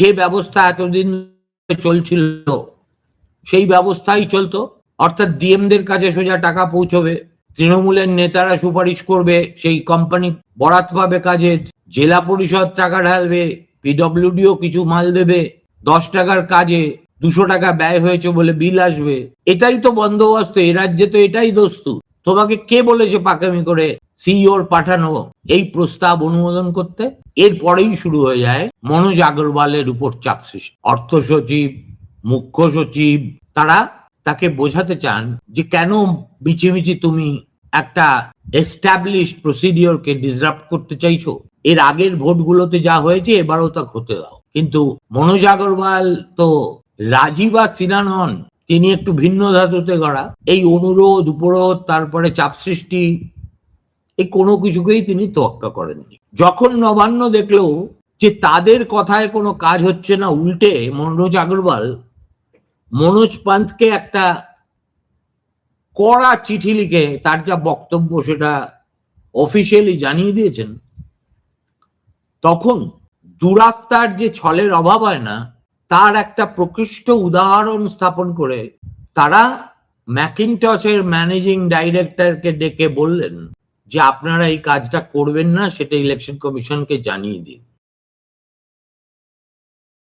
যে ব্যবস্থা এতদিন চলছিল, সেই ব্যবস্থাই চলতো। অর্থাৎ ডিএমদের কাছে সোজা টাকা পৌঁছবে, তৃণমূলের নেতারা সুপারিশ করবে, সেই কোম্পানি বরাত পাবে কাজে জেলা পরিষদ টাকা ঢালবে পিডব্লিউডিও কিছু মাল দেবে, দশ টাকার কাজে দুশো টাকা ব্যয় হয়েছে বলে বিল আসবে। এটাই তো বন্দোবস্ত, এ রাজ্যে তো এটাই দস্তুর তোমাকে কে বলেছে পাকামি করে? সিইওর পাঠানো এই প্রস্তাব অনুমোদন করতে এরপরেই শুরু হয়ে যায় মনোজ আগরওয়ালের উপর চাপ সৃষ্টি। অর্থ সচিব, মুখ্য সচিব, তারা তাকে বোঝাতে চান যে কেন বিচিমিচি তুমি একটা এস্টাবলিশ প্রসিডিওরকে ডিসরাপ্ট করতে চাইছো। এর আগের ভোটগুলোতে যা হয়েছে, এবারও তা হতে দাও। কিন্তু মনোজ আগরওয়াল তো রাজীব আর সিনান হন তিনি একটু ভিন্ন ধাতুতে গড়া। এই অনুরোধ, উপরোধ, তারপরে চাপ সৃষ্টি এই কোনো কিছুকেই তিনি তোয়াক্কা করেননি। যখন নবান্ন দেখল যে তাদের কথায় কোনো কাজ হচ্ছে না, উল্টে মনোজ আগরওয়াল, মনোজ পান্তকে একটা কড়া চিঠি লিখে তার যা বক্তব্য সেটা অফিসিয়ালি জানিয়ে দিয়েছেন, তখন দুরাত্মার যে ছলের অভাব হয় না, তার একটা প্রকৃষ্ট উদাহরণ স্থাপন করে তারা ম্যাকিনটসের ম্যানেজিং ডাইরেক্টরকে ডেকে বললেন যে আপনারা এই কাজটা করবেন না সেটা ইলেকশন কমিশনকে জানিয়ে দিন।